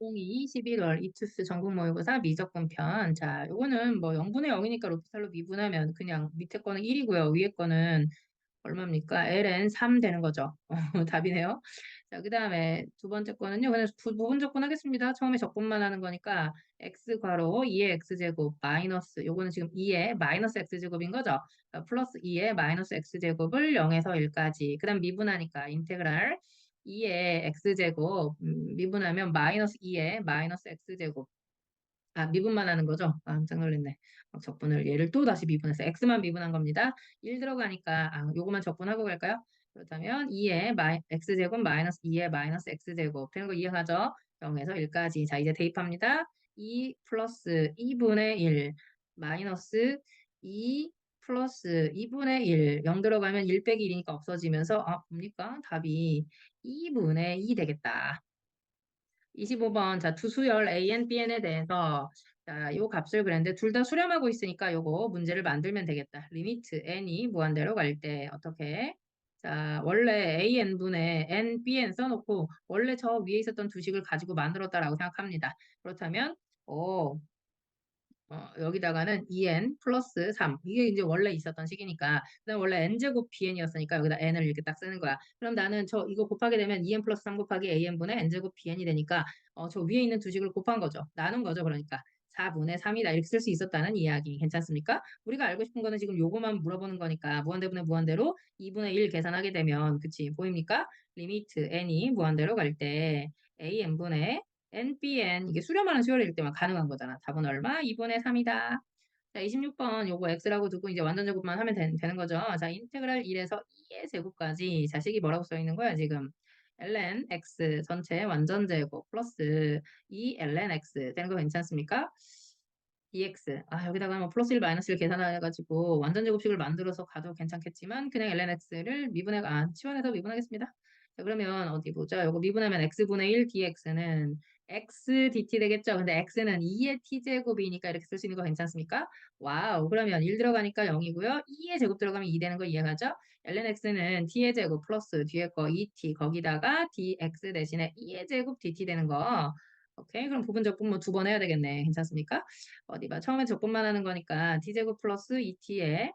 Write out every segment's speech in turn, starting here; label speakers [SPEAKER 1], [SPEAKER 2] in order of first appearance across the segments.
[SPEAKER 1] 02 11월 이투스 전국 모의고사 미적분편. 자, 요거는 뭐 0분의 0이니까 로피탈로 미분하면 그냥 밑에 거는 1이고요. 위에 거는 얼마입니까? ln 3 되는 거죠. 답이네요. 자, 그 다음에 두 번째 거는요. 그냥 부, 부분 적분하겠습니다. 처음에 적분만 하는 거니까 x 괄호 2의 x제곱 마이너스 요거는 지금 2의 마이너스 x제곱인 거죠. 그러니까 플러스 2의 마이너스 x제곱을 0에서 1까지 그 다음 미분하니까 인테그랄 2의 x제곱 음, 미분하면 마이너스 2의 마이너스 x제곱 아 미분만 하는 거죠? 아, 깜짝 놀랐네. 막 적분을 얘를 또 다시 미분해서 x만 미분한 겁니다. 1 들어가니까 아 요거만 적분하고 갈까요? 그렇다면 2의 마이, x제곱 마이너스 2의 마이너스 x제곱 되는 거 이해가죠? 0에서 1까지 자 이제 대입합니다. 2 플러스 2분의 1 마이너스 2 플러스 2분의 1, 0 들어가면 1 빼기 1이니까 없어지면서 아 뭡니까? 답이 2분의 2 되겠다. 25번 자 투수열 AN, BN에 대해서 자, 요 값을 그랬는데 둘 다 수렴하고 있으니까 요거 문제를 만들면 되겠다. 리미트 n이 무한대로 갈 때 어떻게? 자, 원래 AN분의 N, BN 써놓고 원래 저 위에 있었던 두식을 가지고 만들었다라고 생각합니다. 그렇다면 어, 어, 여기다가는 2n 플러스 3 이게 이제 원래 있었던 식이니까. 그다음 원래 n제곱 bn이었으니까 여기다 n을 이렇게 딱 쓰는 거야. 그럼 나는 저 이거 곱하게 되면 2n 플러스 3 곱하기 an분의 n제곱 bn이 되니까 어, 저 위에 있는 두 식을 곱한 거죠. 나눈 거죠 그러니까. 4분의 3이다. 이렇게 쓸 수 있었다는 이야기. 괜찮습니까? 우리가 알고 싶은 거는 지금 요거만 물어보는 거니까 무한대분의 무한대로 2분의 1 계산하게 되면 그치? 보입니까? 리미트 n이 무한대로 갈 때 an분의 NBN 이게 수렴하는 수열일 때만 가능한 거잖아. 답은 얼마? 2분의 3이다. 자, 26번 요거 x라고 두고 이제 완전 제곱만 하면 되, 는 거죠. 자, 인테그랄 1에서 2의 제곱까지 자식이 뭐라고 써 있는 거야, 지금? ln x 전체 완전 제곱 플러스 2 ln x 되는 거 괜찮습니까? dx 아 여기다가 뭐 플러스 1 마이너스 1 계산해가지고 완전 제곱식을 만들어서 가도 괜찮겠지만 그냥 ln x를 미분해 아 치환해서 미분하겠습니다. 자 그러면 어디 보자. 요거 미분하면 x분의 1 dx는 x dt 되겠죠. 근데 x는 2의 t제곱이니까 이렇게 쓸 수 있는 거 괜찮습니까? 와우. 그러면 1 들어가니까 0이고요. 2의 제곱 들어가면 2 되는 거 이해가죠? ln x는 t의 제곱 플러스 뒤에 거 2t 거기다가 dx 대신에 2의 제곱 dt 되는 거. 오케이. 그럼 부분 적분 뭐 두 번 해야 되겠네. 괜찮습니까? 어디 봐. 처음에 적분만 하는 거니까 t제곱 플러스 2t에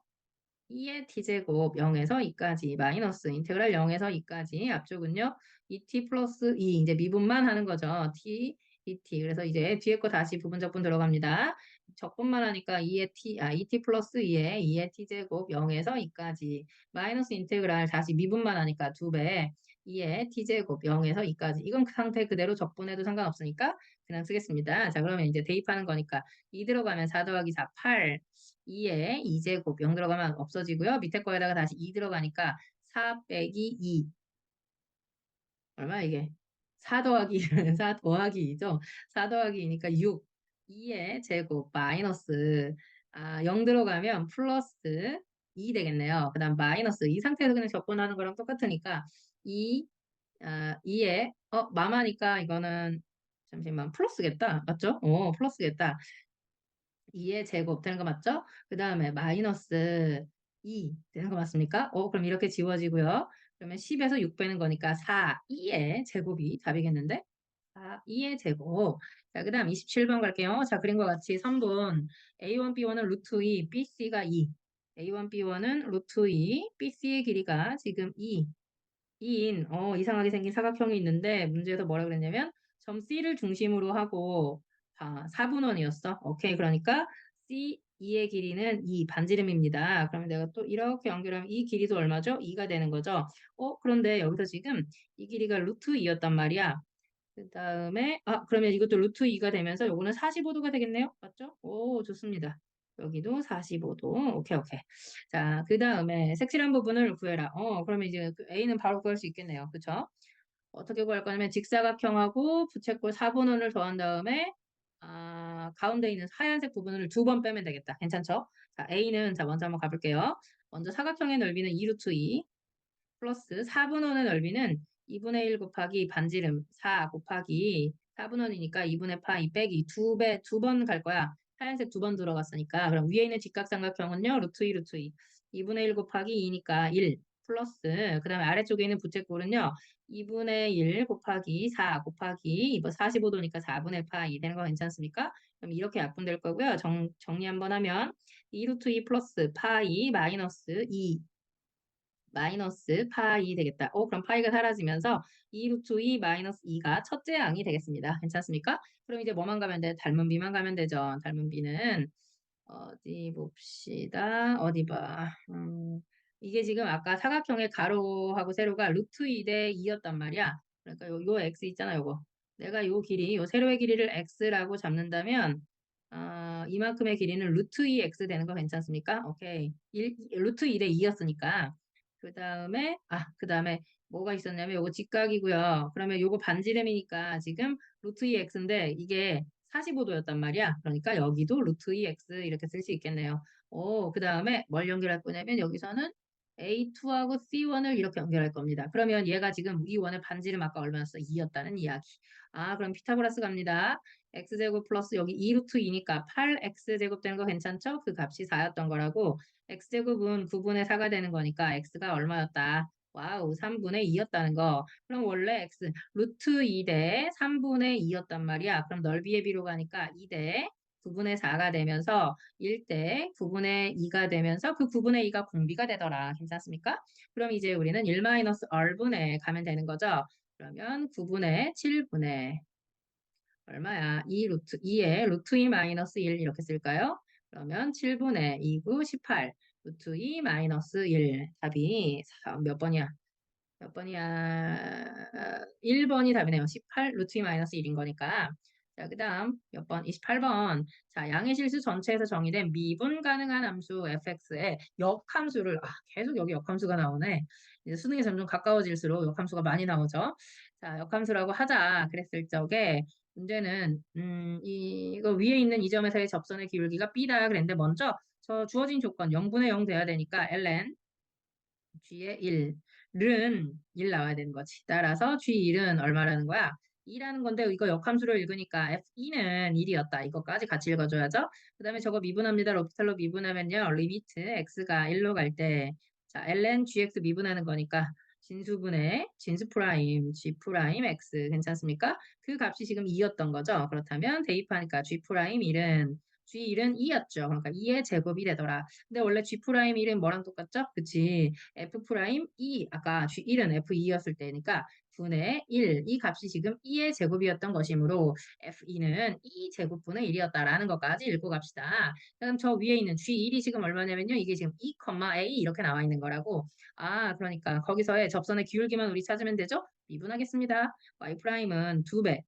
[SPEAKER 1] 2의 t제곱 0에서 2까지 마이너스 인테그랄 0에서 2까지 앞쪽은요 2t 플러스 2 이제 미분만 하는 거죠. t 2t 그래서 이제 뒤에 거 다시 부분 적분 들어갑니다. 적분만 하니까 2의 t 아 2t 플러스 2의 2의 t제곱 0에서 2까지 마이너스 인테그랄 다시 미분만 하니까 2배. 2의 t제곱 0에서 2까지. 이건 그 상태 그대로 적분해도 상관없으니까 그냥 쓰겠습니다 자 그러면 이제 대입하는 거니까 2 들어가면 4 더하기 4 8 2에 2제곱 0 들어가면 없어지고요. 밑에 거에다가 다시 2 들어가니까 4 빼기 2 얼마 이게? 4 더하기 4 더하기 2죠. 4 더하기 2니까 6 2의 제곱 마이너스 아, 0 들어가면 플러스 2 되겠네요. 그 다음 마이너스 이 상태에서 그냥 적분하는 거랑 똑같으니까 2 아, 2에 어 마마니까 이거는 잠시만 플러스겠다. 맞죠? 어 플러스겠다. 2의 제곱 되는 거 맞죠? 그 다음에 마이너스 2 되는 거 맞습니까? 어, 그럼 이렇게 지워지고요. 그러면 10에서 6 빼는 거니까 4, 2의 제곱이 답이겠는데? 4, 2의 제곱. 자, 그 다음 27번 갈게요. 자, 그림과 같이 3번 A1, B1은 루트 2, BC가 2. A1, B1은 루트 2, BC의 길이가 지금 2. 2인, 어, 이상하게 생긴 사각형이 있는데 문제에서 뭐라 그랬냐면 점 C를 중심으로 하고 아, 4분원이었어. 오케이. 그러니까 C2의 길이는 2 반지름입니다. 그러면 내가 또 이렇게 연결하면 이 길이도 얼마죠? 2가 되는 거죠. 어, 그런데 여기서 지금 이 길이가 루트 2였단 말이야. 그 다음에 아 그러면 이것도 루트 2가 되면서 요거는 45도가 되겠네요. 맞죠? 오 좋습니다. 여기도 45도. 오케이 오케이. 자, 그 다음에 색칠한 부분을 구해라. 어 그러면 이제 그 A는 바로 구할 수 있겠네요. 그쵸? 어떻게 구할 거냐면 직사각형하고 부채꼴 4분원을 더한 다음에 아, 가운데 있는 하얀색 부분을 두 번 빼면 되겠다. 괜찮죠? 자, A는 자 먼저 한번 가볼게요. 먼저 사각형의 넓이는 2루트 2 플러스 4분원의 넓이는 2분의 1 곱하기 반지름 4 곱하기 4분원이니까 2분의 파2 빼기 두배두 번 갈 거야. 하얀색 두 번 들어갔으니까 그럼 위에 있는 직각삼각형은요. 루트 2 루트 2 2분의 1 곱하기 2니까 1 플러스 그 다음에 아래쪽에 있는 부채꼴은요. 2분의 1 곱하기 4 곱하기 이거 45도니까 4분의 파이 되는 거 괜찮습니까? 그럼 이렇게 약분될 거고요. 정, 정리 한번 하면 2루트 2 플러스 파이 마이너스 2 마이너스 파이 되겠다. 어, 그럼 파이가 사라지면서 2루트 2 마이너스 2가 첫째 항이 되겠습니다. 괜찮습니까? 그럼 이제 뭐만 가면 돼? 닮은 비만 가면 되죠. 닮은 비는 어디 봅시다. 어디 봐. 음, 이게 지금 아까 사각형의 가로하고 세로가 루트 2 대 2였단 말이야. 그러니까 요, 요 x 있잖아, 요거. 내가 요 길이, 요 세로의 길이를 x라고 잡는다면 어, 이만큼의 길이는 루트 2x 되는 거 괜찮습니까? 오케이. 1, 루트 2대 2였으니까 그 다음에 아, 그 다음에 뭐가 있었냐면 요거 직각이고요. 그러면 요거 반지름이니까 지금 루트 2x인데 이게 45도였단 말이야. 그러니까 여기도 루트 2x 이렇게 쓸 수 있겠네요. 오, 그 다음에 뭘 연결할 거냐면 여기서는 A2하고 C1을 이렇게 연결할 겁니다. 그러면 얘가 지금 이 원의 반지름 아까 얼마였어? 2였다는 이야기. 아, 그럼 피타고라스 갑니다. x제곱 플러스 여기 2루트 2니까 8x제곱 되는 거 괜찮죠? 그 값이 4였던 거라고 x제곱은 9분의 4가 되는 거니까 x가 얼마였다? 와우, 3분의 2였다는 거. 그럼 원래 x 루트 2대 3분의 2였단 말이야. 그럼 넓이의 비로 가니까 2대 9분의 4가 되면서 1대 9분의 2가 되면서 그 9분의 2가 공비가 되더라. 괜찮습니까? 그럼 이제 우리는 1-R분의 가면 되는 거죠. 그러면 9분의 7분의 얼마야? 2 루트 2에 루트 2 마이너스 1 이렇게 쓸까요? 그러면 7분의 2, 9, 18 루트 2 마이너스 1 답이 몇 번이야? 몇 번이야? 1번이 답이네요. 18 루트 2 마이너스 1인 거니까 자, 그 다음 몇 번? 28번. 자, 양의 실수 전체에서 정의된 미분 가능한 함수 fx의 역함수를 아, 계속 여기 역함수가 나오네. 이제 수능에 점점 가까워질수록 역함수가 많이 나오죠. 자, 역함수라고 하자 그랬을 적에 문제는 음, 이, 이거 위에 있는 이 점에서의 접선의 기울기가 b다 그랬는데 먼저 저 주어진 조건 0분의 0 돼야 되니까 ln g의 1은 1 나와야 되는 거지. 따라서 g1은 얼마라는 거야? 2라는 건데 이거 역함수로 읽으니까 F2는 1이었다. 이것까지 같이 읽어줘야죠. 그 다음에 저거 미분합니다. 로피탈로 미분하면요. 리미트 x가 1로 갈 때 자, ln gx 미분하는 거니까 진수분의 진수 프라임 g 프라임 x 괜찮습니까? 그 값이 지금 2였던 거죠. 그렇다면 대입하니까 g 프라임 1은 G1은 2였죠. 그러니까 2의 제곱이 되더라. 근데 원래 G'1은 뭐랑 똑같죠? 그치? F'2 아까 G1은 F2였을 때니까 분의 1, 이 값이 지금 2의 제곱이었던 것이므로 F2는 2 제곱분의 1이었다라는 것까지 읽고 갑시다. 그럼 저 위에 있는 G1이 지금 얼마냐면요. 이게 지금 2, A 이렇게 나와 있는 거라고. 아, 그러니까 거기서의 접선의 기울기만 우리 찾으면 되죠? 미분하겠습니다. Y'은 2배.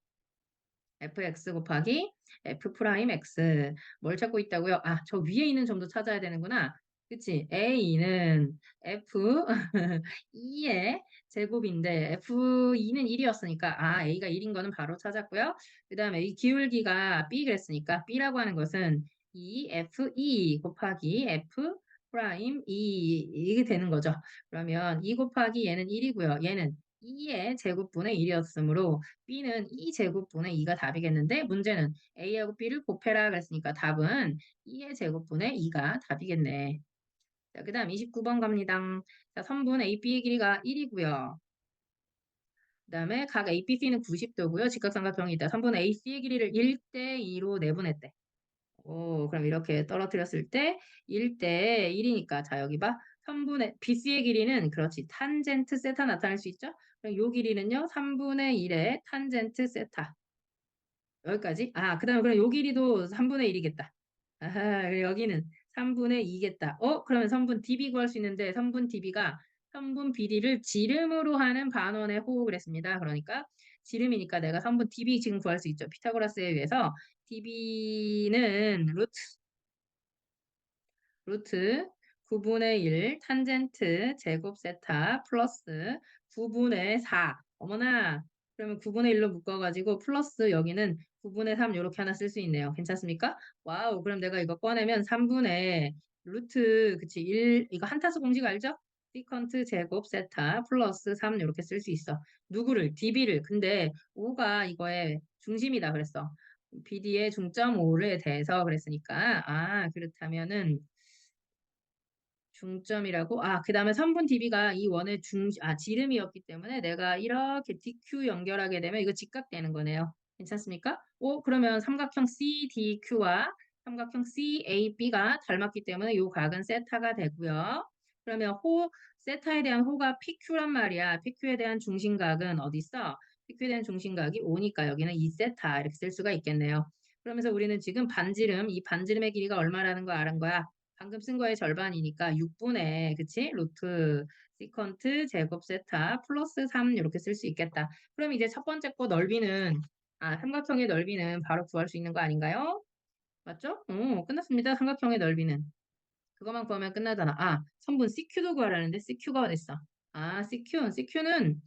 [SPEAKER 1] fx 곱하기 f 프라임 x 뭘 찾고 있다고요? 아, 저 위에 있는 점도 찾아야 되는구나. 그치? a는 f 2의 제곱인데 f2는 1이었으니까 아 a가 1인 거는 바로 찾았고요. 그 다음에 이 기울기가 b 그랬으니까 b라고 하는 것은 2 f2 곱하기 f 프라임 2 이게 되는 거죠. 그러면 2 곱하기 얘는 1이고요. 얘는 2의 제곱분의 1이었으므로 b는 2제곱분의 2가 답이겠는데 문제는 a하고 b를 곱해라 그랬으니까 답은 2의 제곱분의 2가 답이겠네. 자, 그 다음 29번 갑니다. 자, 선분 AB의 길이가 1이고요. 그 다음에 각 ABC는 90도고요. 직각삼각형이 있다. 선분 AC의 길이를 1대 2로 내분했대. 오, 그럼 이렇게 떨어뜨렸을 때 1대 1이니까 자 여기 봐. 선분의 BC의 길이는 그렇지. 탄젠트 세타 나타낼 수 있죠? 그럼 요 길이는요. 3분의 1의 탄젠트 세타. 여기까지. 아, 그 다음에 그럼 요 길이도 3분의 1이겠다. 아하, 여기는 3분의 2겠다. 어? 그러면 선분 DB 구할 수 있는데 선분 DB가 선분 BD를 지름으로 하는 반원의 호흡을 했습니다. 그러니까 지름이니까 내가 선분 DB 지금 구할 수 있죠. 피타고라스에 의해서 DB는 루트 루트 9분의 1 탄젠트 제곱 세타 플러스 9분의 4 어머나 그러면 9분의 1로 묶어가지고 플러스 여기는 9분의 3 이렇게 하나 쓸 수 있네요. 괜찮습니까? 와우 그럼 내가 이거 꺼내면 3분의 루트 그치 1 이거 한타수 공식 알죠? 시컨트 제곱 세타 플러스 3 이렇게 쓸 수 있어. 누구를? DB를. 근데 5가 이거의 중심이다 그랬어. BD의 중점 5에 대해서 그랬으니까 아 그렇다면은 중점이라고 아 그 다음에 3분 db가 이 원의 중 아 지름이었기 때문에 내가 이렇게 dq 연결하게 되면 이거 직각되는 거네요. 괜찮습니까? 오 그러면 삼각형 CDQ와 삼각형 CAB가 닮았기 때문에 이 각은 세타가 되고요. 그러면 호 세타에 대한 호가 PQ란 말이야. PQ에 대한 중심각은 어디 있어? PQ에 대한 중심각이 5니까 여기는 2세타 이렇게 쓸 수가 있겠네요. 그러면서 우리는 지금 반지름, 이 반지름의 길이가 얼마라는 거 아는 거야? 방금 쓴 거의 절반이니까 6분의 그치? 루트 시컨트 제곱 세타 플러스 3 이렇게 쓸 수 있겠다. 그럼 이제 첫 번째 거 넓이는 아 삼각형의 넓이는 바로 구할 수 있는 거 아닌가요? 맞죠? 오, 끝났습니다. 삼각형의 넓이는. 그것만 구하면 끝나잖아. 아, 선분 CQ도 구하라는데 CQ가 어딨어? 아, CQ. CQ는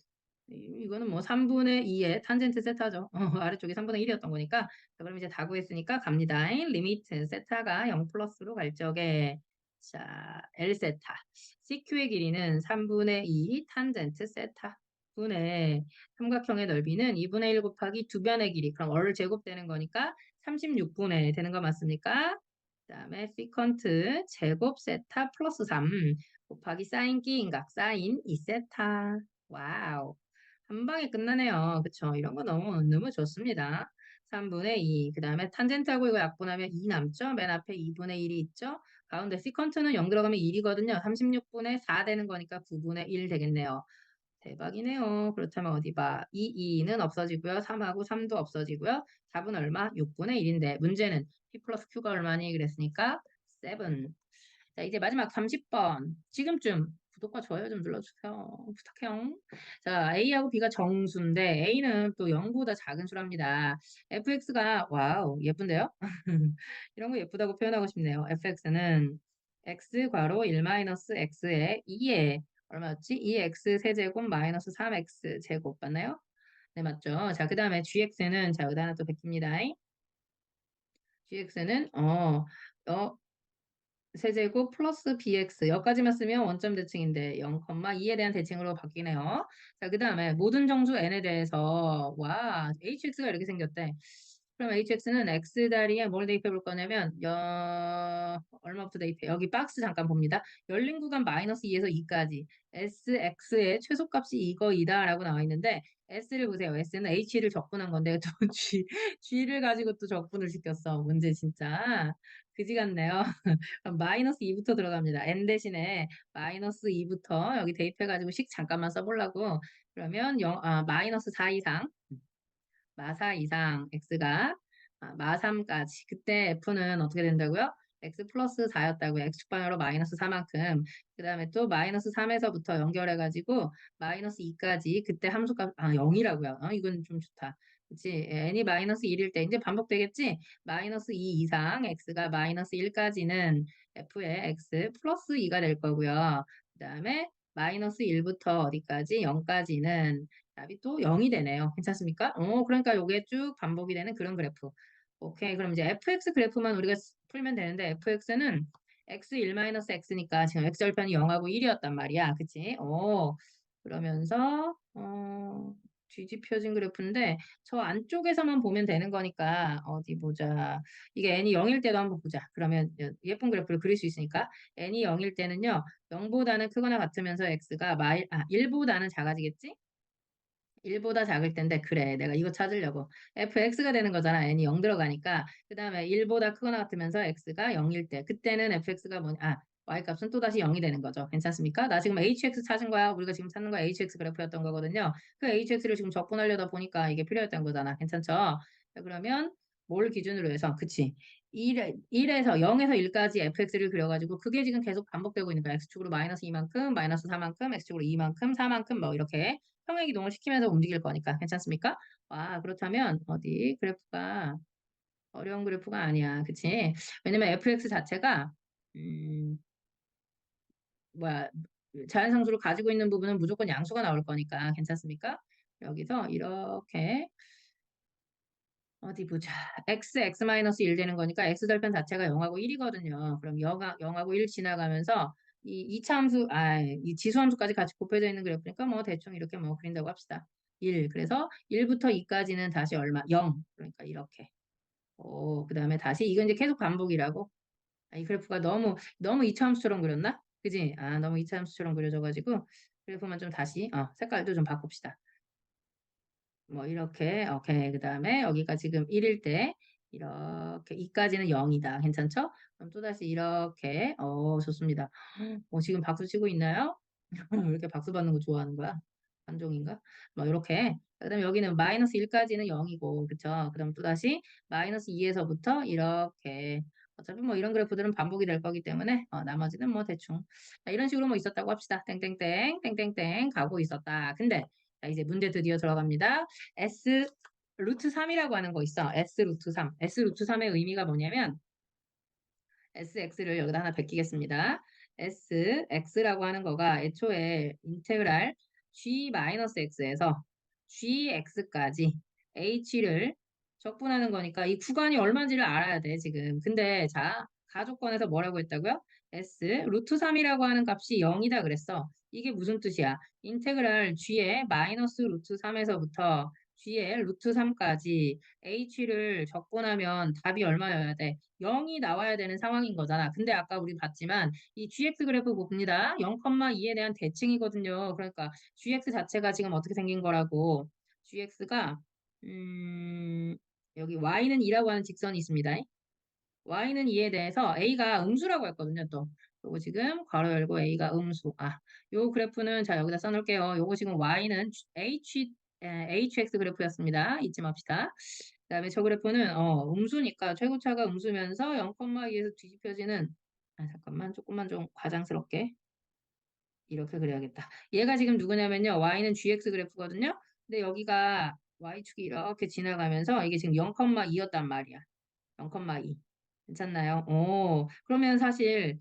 [SPEAKER 1] 이- 이거는 뭐 3분의 2의 탄젠트 세타죠. 어, 아래쪽이 3분의 1이었던 거니까. 자, 그럼 이제 다 구했으니까 갑니다. 리미트 세타가 0 플러스로 갈 적에 자, L 세타. CQ의 길이는 3분의 2 탄젠트 세타 분의 삼각형의 넓이는 2분의 1 곱하기 두 변의 길이. 그럼 월 제곱되는 거니까 36분의 되는 거 맞습니까? 그 다음에 시컨트 제곱 세타 플러스 3 곱하기 사인 끼인각 사인 2세타. 와우. 한 방에 끝나네요. 그쵸? 이런 거 너무, 너무 좋습니다. 3분의 2. 그 다음에 탄젠트하고 이거 약분하면 2 남죠? 맨 앞에 2분의 1이 있죠? 가운데 시컨트는 0 들어가면 1이거든요. 36분의 4 되는 거니까 9분의 1 되겠네요. 대박이네요. 그렇다면 어디 봐. 2, 2는 없어지고요. 3하고 3도 없어지고요. 답은 얼마? 6분의 1인데 문제는 P 플러스 Q가 얼마니? 그랬으니까 7. 자, 이제 마지막 30번. 지금쯤 구독과 좋아요 좀 눌러주세요. 부탁해요. 자, A하고 B가 정수인데 A는 또 0보다 작은 수랍니다. fx가 와우 예쁜데요? 이런 거 예쁘다고 표현하고 싶네요. fx는 x 괄호 1-x에 2에 얼마였지? 2x 세제곱 마이너스 3x 제곱 맞나요? 네 맞죠? 자, 그 다음에 gx는 자 여기다 하나 또 베낍니다. gx는 어, 어 세제곱 플러스 bx 여기까지만 쓰면 원점 대칭인데 0,2에 대한 대칭으로 바뀌네요. 자, 그 다음에 모든 정수 n에 대해서 와 hx가 이렇게 생겼대. 그럼 hx는 x 다리에 뭘 대입해 볼 거냐면 여... 얼마부터 대입해? 여기 박스 잠깐 봅니다. 열린 구간 마이너스 2에서 2까지 sx의 최소값이 이거이다 라고 나와 있는데 s를 보세요. s는 h를 적분한 건데 또 g, g를 가지고 또 적분을 시켰어. 문제 진짜 그지 같네요. 그럼 마이너스 2부터 들어갑니다. n 대신에 마이너스 2부터 여기 대입해 가지고 식 잠깐만 써보려고 그러면 영, 아, 마이너스 4 이상 마4 이상 x가 아, 마3까지 그때 f는 어떻게 된다고요? x 플러스 4였다고요. x축방으로 마이너스 4만큼 그 다음에 또 마이너스 3에서부터 연결해가지고 마이너스 2까지 그때 함수값 아 0이라고요. 어, 이건 좀 좋다. 그치? n이 마이너스 1일 때 이제 반복되겠지? 마이너스 2 이상 x가 마이너스 1까지는 f의 x 플러스 2가 될 거고요. 그 다음에 마이너스 1부터 어디까지? 0까지는 답이 또 0이 되네요. 괜찮습니까? 어, 그러니까 이게 쭉 반복이 되는 그런 그래프. 오케이. 그럼 이제 fx 그래프만 우리가 풀면 되는데 fx는 x1-x니까 지금 x절편이 0하고 1이었단 말이야. 그치? 어, 그러면서 어, 뒤집혀진 그래프인데 저 안쪽에서만 보면 되는 거니까 어디 보자. 이게 n이 0일 때도 한번 보자. 그러면 예쁜 그래프를 그릴 수 있으니까 n이 0일 때는요. 0보다는 크거나 같으면서 x가 마일, 아, 1보다는 작아지겠지? 1보다 작을 텐데 그래 내가 이거 찾으려고. fx가 되는 거잖아. n이 0 들어가니까. 그 다음에 1보다 크거나 같으면서 x가 0일 때. 그때는 fx가 뭐냐 아 y값은 또다시 0이 되는 거죠. 괜찮습니까? 나 지금 hx 찾은 거야. 우리가 지금 찾는 거 hx 그래프였던 거거든요. 그 hx를 지금 적분하려다 보니까 이게 필요했던 거잖아. 괜찮죠? 자, 그러면 뭘 기준으로 해서? 그치. 1에, 1에서 0에서 1까지 fx를 그려가지고 그게 지금 계속 반복되고 있는 거야. x축으로 마이너스 2만큼 마이너스 4만큼 x축으로 2만큼 4만큼 뭐 이렇게 평행 이동을 시키면서 움직일 거니까 괜찮습니까? 와 그렇다면 어디 그래프가 어려운 그래프가 아니야 그치? 왜냐면 fx 자체가 음 뭐야 자연상수를 가지고 있는 부분은 무조건 양수가 나올 거니까 괜찮습니까? 여기서 이렇게 어디 보자. x, x-1 되는 거니까 x절편 자체가 0하고 1이거든요. 그럼 0, 0하고 1 지나가면서 이 2차 함수, 아, 이 지수 함수까지 같이 곱해져 있는 그래프니까 뭐 대충 이렇게 뭐 그린다고 합시다. 1. 그래서 1부터 2까지는 다시 얼마? 0. 그러니까 이렇게. 오, 그 다음에 다시 이건 이제 계속 반복이라고. 아, 이 그래프가 너무, 너무 2차 함수처럼 그렸나? 그지? 아, 너무 이차함수처럼 그려져가지고 그래프만 좀 다시 어, 색깔도 좀 바꿉시다. 뭐 이렇게 오케이 그 다음에 여기가 지금 1일 때 이렇게 2까지는 0이다 괜찮죠? 그럼 또다시 이렇게 어 좋습니다 어, 지금 박수 치고 있나요? 왜 이렇게 박수 받는 거 좋아하는 거야? 관종인가? 뭐 이렇게 그 다음에 여기는 마이너스 1까지는 0이고 그쵸? 그 다음 또다시 마이너스 2에서부터 이렇게 어차피 뭐 이런 그래프들은 반복이 될 거기 때문에 어, 나머지는 뭐 대충 자, 이런 식으로 뭐 있었다고 합시다 땡땡땡 땡땡땡 가고 있었다 근데 자, 이제 문제 드디어 들어갑니다. S 루트 3이라고 하는 거 있어. S 루트 3. S 루트 3의 의미가 뭐냐면 SX를 여기다 하나 베끼겠습니다. SX라고 하는 거가 애초에 인테그랄 G-X에서 GX까지 H를 적분하는 거니까 이 구간이 얼마인지를 알아야 돼, 지금. 근데 자, 가족권에서 뭐라고 했다고요? S 루트 3이라고 하는 값이 0이다 그랬어. 이게 무슨 뜻이야? 인테그랄 G의 마이너스 루트 3에서부터 G의 루트 3까지 H를 적분하면 답이 얼마여야 돼? 0이 나와야 되는 상황인 거잖아. 근데 아까 우리 봤지만 이 GX 그래프 봅니다. 0,2에 대한 대칭이거든요. 그러니까 GX 자체가 지금 어떻게 생긴 거라고. GX가 음, 여기 Y는 2라고 하는 직선이 있습니다. Y는 2에 대해서 A가 음수라고 했거든요. 또 요거 지금 괄호 열고 A가 음수. 아, 요 그래프는 자 여기다 써놓을게요. 요거 지금 Y는 H HX 그래프였습니다. 잊지 맙시다. 그 다음에 저 그래프는 어, 음수니까 최고차가 음수면서 0,2에서 뒤집혀지는 아 잠깐만 조금만 좀 과장스럽게 이렇게 그려야겠다. 얘가 지금 누구냐면요. Y는 GX 그래프거든요. 근데 여기가 Y축이 이렇게 지나가면서 이게 지금 0,2였단 말이야. 0,2. 괜찮나요? 오, 그러면 사실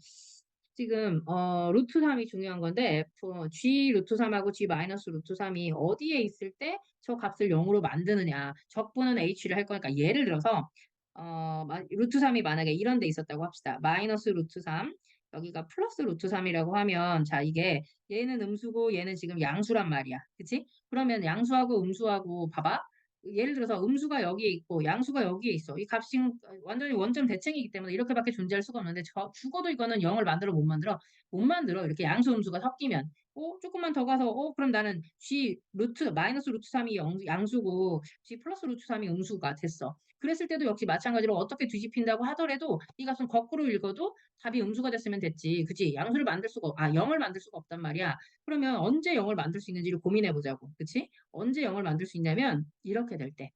[SPEAKER 1] 지금 어, 루트 3이 중요한 건데 F, G 루트 3하고 G 마이너스 루트 3이 어디에 있을 때 저 값을 0으로 만드느냐 적분은 H를 할 거니까 예를 들어서 어, 루트 3이 만약에 이런 데 있었다고 합시다. 마이너스 루트 3 여기가 플러스 루트 3이라고 하면 자 이게 얘는 음수고 얘는 지금 양수란 말이야. 그치? 그러면 양수하고 음수하고 봐봐. 예를 들어서 음수가 여기에 있고 양수가 여기에 있어. 이 값이 완전히 원점 대칭이기 때문에 이렇게밖에 존재할 수가 없는데 저, 죽어도 이거는 0을 만들어 못 만들어. 못 만들어. 이렇게 양수 음수가 섞이면. 어, 조금만 더 가서 어, 그럼 나는 G 루트 마이너스 루트 3이 영, 양수고 G 플러스 루트 3이 음수가 됐어. 그랬을 때도 역시 마찬가지로 어떻게 뒤집힌다고 하더라도 이 값은 거꾸로 읽어도 답이 음수가 됐으면 됐지. 그치? 양수를 만들 수가, 아, 0을 만들 수가 없단 말이야. 그러면 언제 0을 만들 수 있는지를 고민해 보자고. 그치? 언제 0을 만들 수 있냐면 이렇게 될 때.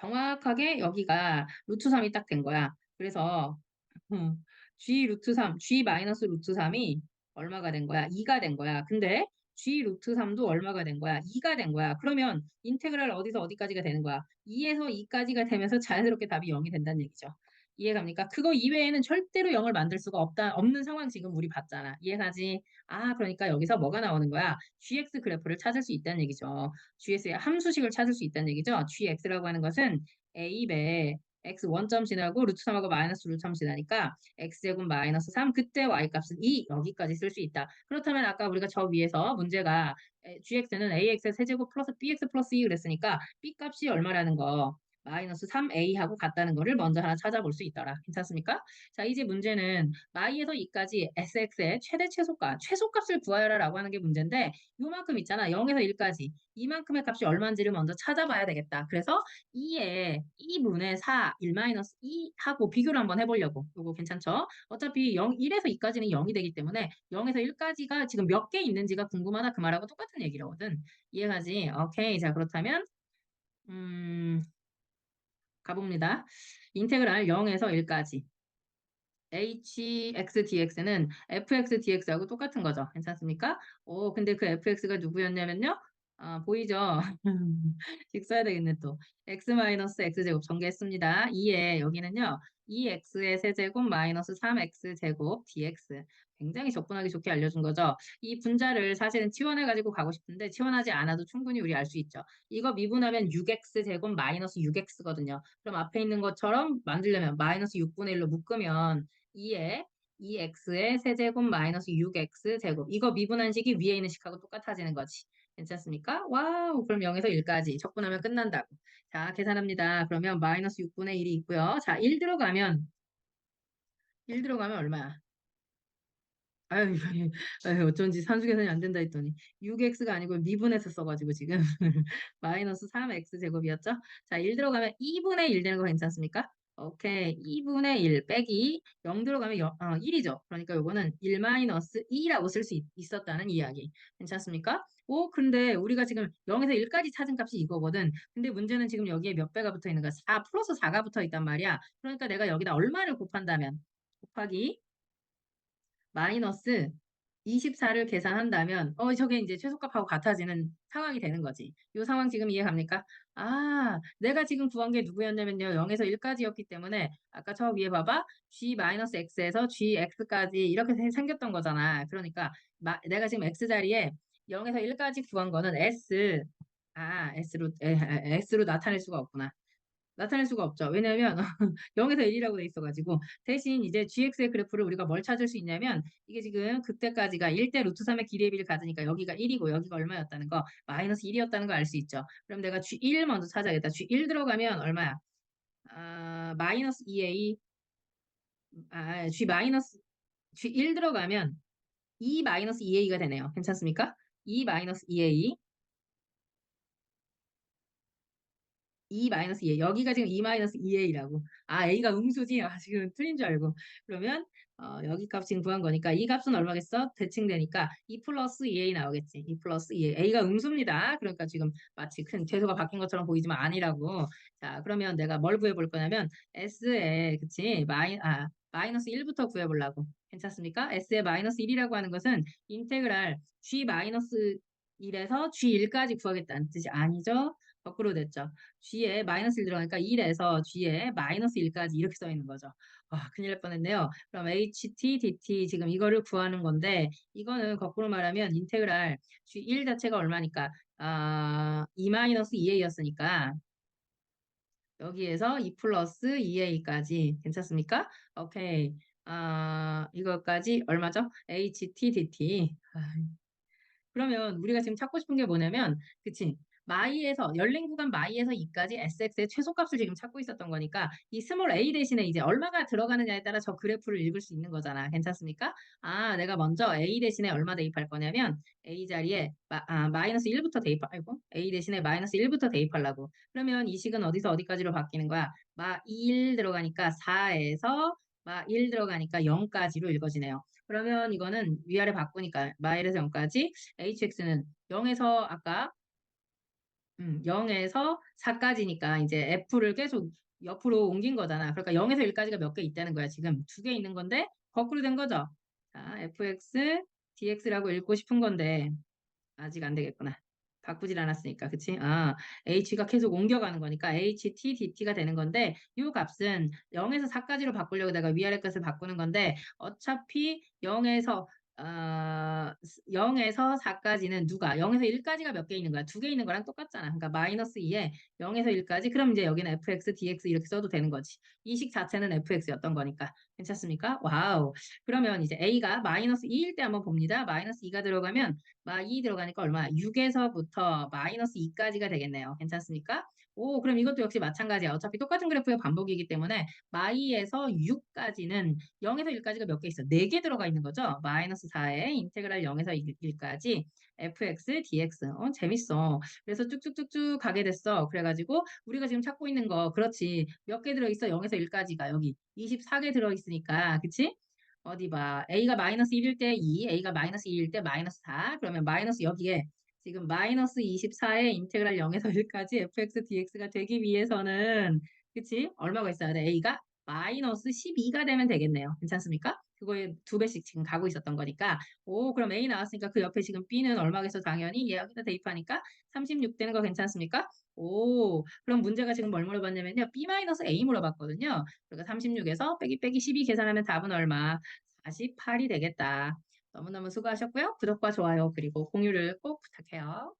[SPEAKER 1] 정확하게 여기가 루트 3이 딱 된 거야. 그래서 음, G 루트 3, G 마이너스 루트 3이 얼마가 된 거야? 2가 된 거야. 근데 G 루트 3도 얼마가 된 거야? 2가 된 거야. 그러면 인테그랄 어디서 어디까지가 되는 거야? 2에서 2까지가 되면서 자연스럽게 답이 0이 된다는 얘기죠. 이해갑니까? 그거 이외에는 절대로 0을 만들 수가 없다, 없는 상황 지금 우리 봤잖아. 이해가지? 아, 그러니까 여기서 뭐가 나오는 거야? GX 그래프를 찾을 수 있다는 얘기죠. GX의 함수식을 찾을 수 있다는 얘기죠. GX라고 하는 것은 A배 x 원점 지나고 루트 3하고 마이너스 루트 3 지나니까 x제곱 마이너스 3 그때 y값은 2 여기까지 쓸 수 있다. 그렇다면 아까 우리가 저 위에서 문제가 gx는 ax의 세제곱 플러스 bx 플러스 2 그랬으니까 b 값이 얼마라는 거 마이너스 3a하고 같다는 거를 먼저 하나 찾아볼 수 있더라. 괜찮습니까? 자, 이제 문제는 마이에서 2까지 sx의 최대 최소값, 최소값을 구하여라 라고 하는 게 문제인데 요만큼 있잖아. 0에서 1까지. 이만큼의 값이 얼마인지를 먼저 찾아봐야 되겠다. 그래서 2에 2분의 4, 1 마이너스 2하고 비교를 한번 해보려고. 요거 괜찮죠? 어차피 0, 1에서 2까지는 0이 되기 때문에 0에서 1까지가 지금 몇 개 있는지가 궁금하다 그 말하고 똑같은 얘기라거든. 이해가지? 오케이. 자, 그렇다면 음... 가봅니다. 인테그랄 0에서 1까지. hx dx는 fx dx하고 똑같은 거죠. 괜찮습니까? 오, 근데 그 fx가 누구였냐면요. 아, 보이죠? 식 써야 되겠네 또. x-x제곱 전개했습니다. 2에 여기는요. 2x의 세제곱 마이너스 3x제곱 dx. 굉장히 접근하기 좋게 알려준 거죠. 이 분자를 사실은 치환해 가지고 가고 싶은데 치환하지 않아도 충분히 우리 알 수 있죠. 이거 미분하면 6x제곱 마이너스 6x거든요. 그럼 앞에 있는 것처럼 만들려면 마이너스 6분의 1로 묶으면 2에 2x의 세제곱 마이너스 6x제곱. 이거 미분한 식이 위에 있는 식하고 똑같아지는 거지. 괜찮습니까? 와우, 그럼 0에서 1까지 적분하면 끝난다고. 자, 계산합니다. 그러면 마이너스 6분의 1이 있고요. 자, 1 들어가면 1 들어가면 얼마야? 아유, 아유, 어쩐지 산수 계산이 안 된다 했더니 6x가 아니고 미분해서 써가지고 지금 마이너스 3x 제곱이었죠? 자, 1 들어가면 2분의 1 되는 거 괜찮습니까? 오케이. 2분의 1 빼기 0 들어가면 여, 어, 1이죠. 그러니까 요거는 1 마이너스 2라고 쓸 수 있었다는 이야기. 괜찮습니까? 오, 근데 우리가 지금 0에서 1까지 찾은 값이 이거거든. 근데 문제는 지금 여기에 몇 배가 붙어 있는가? 4 플러스 4가 붙어 있단 말이야. 그러니까 내가 여기다 얼마를 곱한다면 곱하기 마이너스 24를 계산한다면 어 저게 이제 최소값하고 같아지는 상황이 되는 거지. 이 상황 지금 이해 갑니까? 아, 내가 지금 구한 게 누구였냐면요. 0에서 1까지였기 때문에 아까 저 위에 봐봐. g-x에서 gx까지 이렇게 생겼던 거잖아. 그러니까 마, 내가 지금 x 자리에 0에서 1까지 구한 거는 s 아, s로 에, 에, s로 나타낼 수가 없구나. 나타낼 수가 없죠. 왜냐하면 0에서 1이라고 돼 있어가지고 대신 이제 gx의 그래프를 우리가 뭘 찾을 수 있냐면 이게 지금 그때까지가 1대 루트 3의 길이의 비를 가지니까 여기가 1이고 여기가 얼마였다는 거 마이너스 1이었다는 거 알 수 있죠. 그럼 내가 g1 먼저 찾아야겠다. g1 들어가면 얼마야? 아, 마이너스 2a 아, g 마이너스 g1 들어가면 2 마이너스 2a가 되네요. 괜찮습니까? 2 마이너스 2a 2 마이너스 2a. 여기가 지금 2 마이너스 2a라고. 아, a가 음수지? 아, 지금 틀린 줄 알고. 그러면 어, 여기 값 지금 구한 거니까 이 값은 얼마겠어? 대칭되니까 2 플러스 2a 나오겠지. 2 플러스 2a. a가 음수입니다. 그러니까 지금 마치 큰 죄수가 바뀐 것처럼 보이지만 아니라고. 자, 그러면 내가 뭘 구해볼 거냐면 s에 그치? 마이, 아, 마이너스 1부터 구해보려고. 괜찮습니까? s에 마이너스 1이라고 하는 것은 인테그랄 g 마이너스 1에서 g1까지 구하겠다는 뜻이 아니죠? 거꾸로 됐죠. G에 마이너스 1 들어가니까 1에서 G에 마이너스 1까지 이렇게 써 있는 거죠. 와, 큰일 날 뻔했네요. 그럼 HT, DT 지금 이거를 구하는 건데 이거는 거꾸로 말하면 인테그랄 G1 자체가 얼마니까 아, 2 마이너스 2A였으니까 여기에서 2 플러스 2A까지 괜찮습니까? 오케이. 아, 이거까지 얼마죠? HT, DT. 아, 그러면 우리가 지금 찾고 싶은 게 뭐냐면 그치? 마이에서 열린 구간 마이에서 2까지 SX의 최소값을 지금 찾고 있었던 거니까 이 스몰 a 대신에 이제 얼마가 들어가느냐에 따라 저 그래프를 읽을 수 있는 거잖아. 괜찮습니까? 아, 내가 먼저 a 대신에 얼마 대입할 거냐면 a 자리에 마, 아, 마이너스 1부터 대입, 아이고 a 대신에 마이너스 1부터 대입하려고. 그러면 이 식은 어디서 어디까지로 바뀌는 거야? 마 1 들어가니까 4에서 마 1 들어가니까 0까지로 읽어지네요. 그러면 이거는 위아래 바꾸니까 마 1에서 0까지 hx는 0에서 아까 음, 0에서 4까지니까 이제 F를 계속 옆으로 옮긴 거잖아. 그러니까 0에서 1까지가 몇 개 있다는 거야. 지금 두 개 있는 건데 거꾸로 된 거죠. 자, fx, dx라고 읽고 싶은 건데 아직 안 되겠구나. 바꾸질 않았으니까, 그치? 아, h가 계속 옮겨가는 거니까 ht, dt가 되는 건데 이 값은 0에서 4까지로 바꾸려고 내가 위아래 값을 바꾸는 건데 어차피 0에서 어, 0에서 4까지는 누가 0에서 1까지가 몇 개 있는 거야? 두 개 있는 거랑 똑같잖아. 그러니까 마이너스 2에 0에서 1까지 그럼 이제 여기는 fx, dx 이렇게 써도 되는 거지. 이 식 자체는 fx였던 거니까. 괜찮습니까? 와우. 그러면 이제 a가 마이너스 2일 때 한번 봅니다. 마이너스 2가 들어가면 마 2 들어가니까 얼마? 6에서부터 마이너스 2까지가 되겠네요. 괜찮습니까? 오, 그럼 이것도 역시 마찬가지야. 어차피 똑같은 그래프의 반복이기 때문에 마이에서 6까지는 0에서 1까지가 몇 개 있어? 4개 들어가 있는 거죠? 마이너스 4에 인테그랄 0에서 1까지 fx, dx. 어, 재밌어. 그래서 쭉쭉쭉쭉 가게 됐어. 그래가지고 우리가 지금 찾고 있는 거 그렇지. 몇 개 들어있어? 0에서 1까지가 여기 24개 들어있으니까 그치? 어디 봐. a가 마이너스 1일 때 2, a가 마이너스 2일 때 마이너스 4. 그러면 마이너스 여기에 지금 마이너스 24의 인테그랄 0에서 1까지 fx dx가 되기 위해서는 그치? 얼마가 있어야 돼? a가 마이너스 12가 되면 되겠네요. 괜찮습니까? 그거에 두 배씩 지금 가고 있었던 거니까 오 그럼 A 나왔으니까 그 옆에 지금 B는 얼마겠어 당연히 얘 여기다 대입하니까 36 되는 거 괜찮습니까? 오 그럼 문제가 지금 뭘 물어봤냐면요 B-A 물어봤거든요. 그러니까 36에서 빼기 빼기 12 계산하면 답은 얼마? 48이 되겠다. 너무너무 수고하셨고요. 구독과 좋아요 그리고 공유를 꼭 부탁해요.